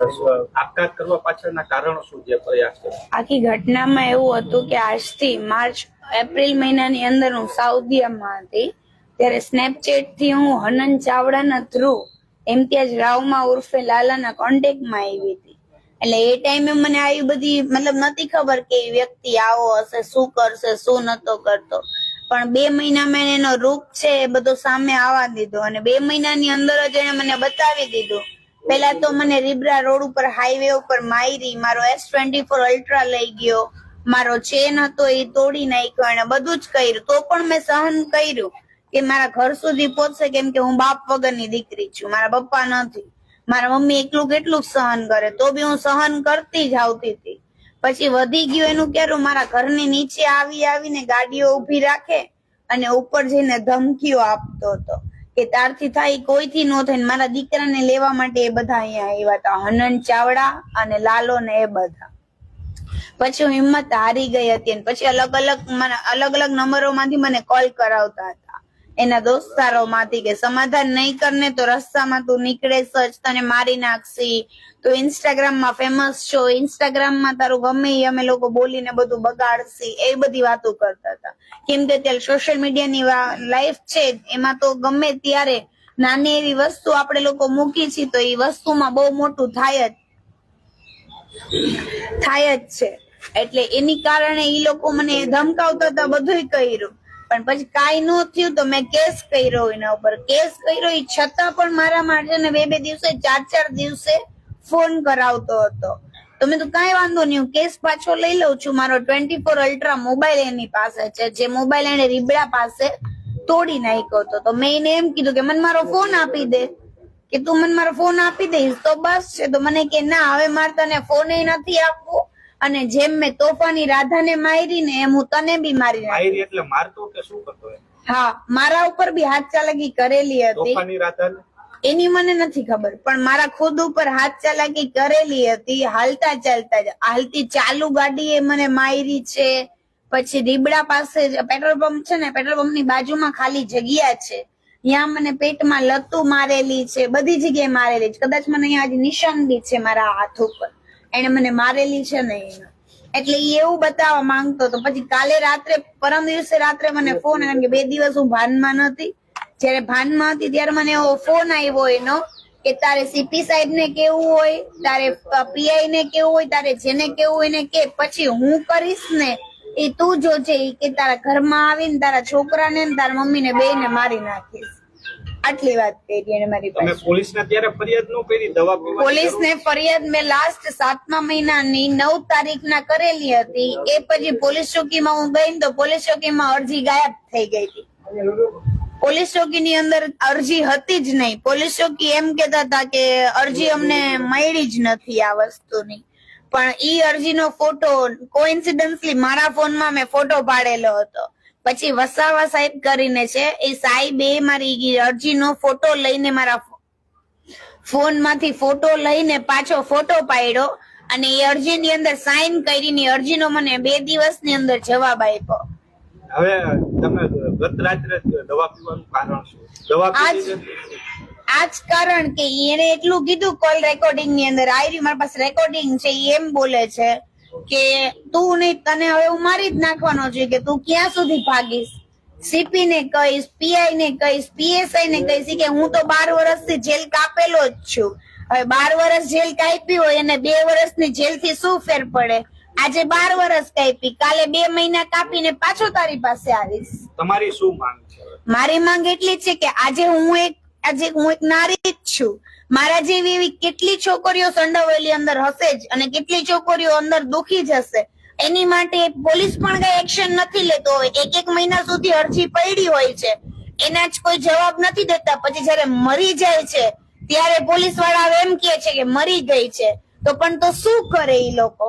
આપઘાત કરવા પાછળના કારણો શું છે આખી ઘટનામાં એવું હતું કે આજથી માર્ચ, એપ્રિલ મહિનાની અંદર હું સાઉદીયામાં હતી. ત્યારે સ્નેપચેટથી હું હનન ચાવડાના થ્રુ ઇમ્તિયાજ રાવમાં ઉર્ફે લાલાના કોન્ટેક્ટમાં આવી હતી. એટલે એ ટાઈમે મને આવી બધી, મતલબ નથી ખબર કે એ વ્યક્તિ આવો હશે, શું કરશે, શું નતો કરતો. પણ બે મહિનામાં એનો રૂપ છે એ બધો સામે આવવા દીધો અને બે મહિનાની અંદર જ એને મને બતાવી દીધું પેલા તો મને રીબરા રોડ ઉપર હાઈવે ઉપર માયરી મારો એસ ટ્વેન્ટી ફોર અલ્ટ્રા લઈ ગયો, મારો ચેન હતો એ તોડી નાખ્યો એને બધું જ કર્યું. તો પણ મેં સહન કર્યું કે મારા ઘર સુધી પહોંચશે કેમ કે હું બાપ વગરની દીકરી છું, મારા પપ્પા નથી. મારા મમ્મી એકલું કેટલું સહન કરે, તો બી હું સહન કરતી જ આવતી હતી. પછી વધી ગયું એનું ક્યારું? મારા ઘરની નીચે આવી આવીને ગાડીઓ ઊભી રાખે અને ઉપર જઈને ધમકીઓ આપતો હતો. કે તારથી થાય, કોઈથી નો થાય મારા દીકરાને લેવા માટે એ બધા અહીંયા આવ્યા હતા. હનન ચાવડા અને લાલો ને એ બધા. પછી હું હિંમત હારી ગઈ હતી પછી અલગ અલગ મને અલગ અલગ નંબરો માંથી મને કોલ કરાવતા હતા. એના દોસ્તારો માંથી કે સમાધાન નહીં કરને તો રસ્તામાં તું નીકળે જ તને મારી નાખશી. તું ઇન્સ્ટાગ્રામમાં ફેમસ છો ઇન્સ્ટાગ્રામમાં તારું ગમે અમે લોકો બોલીને બધું બગાડશી. એ બધી વાતો કરતા હતા. કેમ કે અત્યારે સોશિયલ મીડિયાની લાઈફ છે, એમાં તો ગમે ત્યારે નાની એવી વસ્તુ આપણે લોકો મૂકી છીએ, તો એ વસ્તુમાં બહુ મોટું થાય જ થાય જ છે. એટલે એની કારણે એ લોકો મને ધમકાવતા હતા, બધુંય કર્યું. પણ પછી કાંઈ ન થયું તો મેં કેસ કર્યો એના ઉપર. કેસ કર્યો એ છતાં પણ મારા માટે ને બે બે દિવસે, ચાર ચાર દિવસે ફોન કરાવતો હતો. તો મેં તો કાંઈ વાંધો નહીં, હું કેસ પાછો લઈ લઉં છું. મારો ટ્વેન્ટી ફોર અલ્ટ્રા મોબાઈલ એની પાસે છે. જે મોબાઈલ એને રીબડા પાસે તોડી નાખ્યો હતો. તો મેં એને એમ કીધું કે, મને મારો ફોન આપી દે. કે, તું મને મારો ફોન આપી દઈશ તો બસ છે. તો મને કે, ના, હવે મારે તને ફોન નથી આપવો. અને જેમ મેં તોફાની રાધાને મારી ને એમ હું તને બી મારી નાખીશ. એટલે મારતો કે શું કરતો હા મારા ઉપર બી હાથ ચાલાકી કરેલી હતી. તોફાની એની મને નથી ખબર પણ મારા ખુદ ઉપર હાથ ચાલાકી કરેલી હતી હાલતા ચાલતા જ હાલતી ચાલુ ગાડી એ મને મારી છે. પછી રીબડા પાસે પેટ્રોલ પંપ છે ને પેટ્રોલ પંપની બાજુમાં ખાલી જગ્યા છે. ત્યાં મને પેટમાં લતું મારેલી છે બધી જગ્યાએ મારેલી છે. કદાચ મને અહીંયા આજે નિશાન બી છે મારા હાથ ઉપર. એને મને મારેલી છે ને એટલે એવું બતાવવા માંગતો તો પછી કાલે રાત્રે, પરમ દિવસે રાત્રે મને ફોન કારણ કે બે દિવસ હું ભાનમાં નથી જયારે ભાનમાં હતી ત્યારે મને એવો ફોન આવ્યો એનો કે તારે સીપી સાહેબ ને કેવું હોય, તારે પીઆઈ ને કેવું હોય, તારે જેને કેવું હોય ને કે, પછી હું કરીશ ને એ તું જોજે કે તારા ઘરમાં આવીને તારા છોકરાને ને તારા મમ્મીને બે ને મારી નાખીશ. આટલી વાત કરી એને મારી પાસે. પોલીસને ત્યારે ફરિયાદ ન કરી દવા પીવાની પોલીસ ને ફરિયાદ મેં લાસ્ટ સાતમા મહિનાની નવ તારીખના કરેલી હતી. એ પછી પોલીસ ચોકીમાં હું ગઈ તો પોલીસ ચોકીમાં અરજી ગાયબ થઈ ગઈ હતી. પોલીસ ચોકીની અંદર અરજી હતી જ નહીં. પોલીસ ચોકી એમ કેતા હતા કે અરજી અમને મળી જ નથી આ વસ્તુની. પણ ઈ અરજીનો ફોટો કોઇન્સિડન્સલી મારા ફોનમાં મેં ફોટો પાડેલો હતો. પછી વસાવા સાહેબ કરીને છે એ સાહેબે મારી અરજીનો ફોટો લઈને મારા ફોનમાંથી ફોટો લઈને પાછો ફોટો પાડ્યો અને એ અરજીની અંદર સાઈન કરીને એ અરજીનો મને બે દિવસની અંદર જવાબ આપ્યો. હવે તમે ગત રાત્રે દવા પીવાનું કારણ શું? દવા આજ કારણ કે એને એટલું કીધું કોલ રેકોર્ડિંગની અંદર. આવી મારી પાસે રેકોર્ડિંગ છે એમ બોલે છે કે તું નહીં તને હવે હું મારી જ નાખવાનો છે કે તું ક્યાં સુધી ભાગીશ? સીપી ને કહીશ પીઆઈ ને કહીશ પીએસઆઈ ને કહીશ કે હું તો બાર વર્ષથી જેલ કાપેલો જ છું. હવે બાર વર્ષ જેલ કાપી હોય અને બે વર્ષની જેલથી શું ફેર પડે? આજે બાર વર્ષ કાપી કાલે બે મહિના કાપીને પાછો તારી પાસે આવીશ. તમારી શું માંગ છે? મારી માંગ એટલી છે કે આજે હું એક આજે હું એક નારી જ છું. મારા જેવી એવી કેટલી છોકરીઓ સંડોવેલી અંદર હશે જ અને કેટલી છોકરીઓ અંદર દુખી જશે એની માટે પોલીસ પણ કઈ એક્શન નથી લેતો હોય. એક એક મહિના સુધી અરજી પડી હોય છે. એના જ કોઈ જવાબ નથી દેતા. પછી જયારે મરી જાય છે, ત્યારે પોલીસવાળા એમ કે છે કે મરી ગઈ છે. તો પણ તો શું કરે એ લોકો?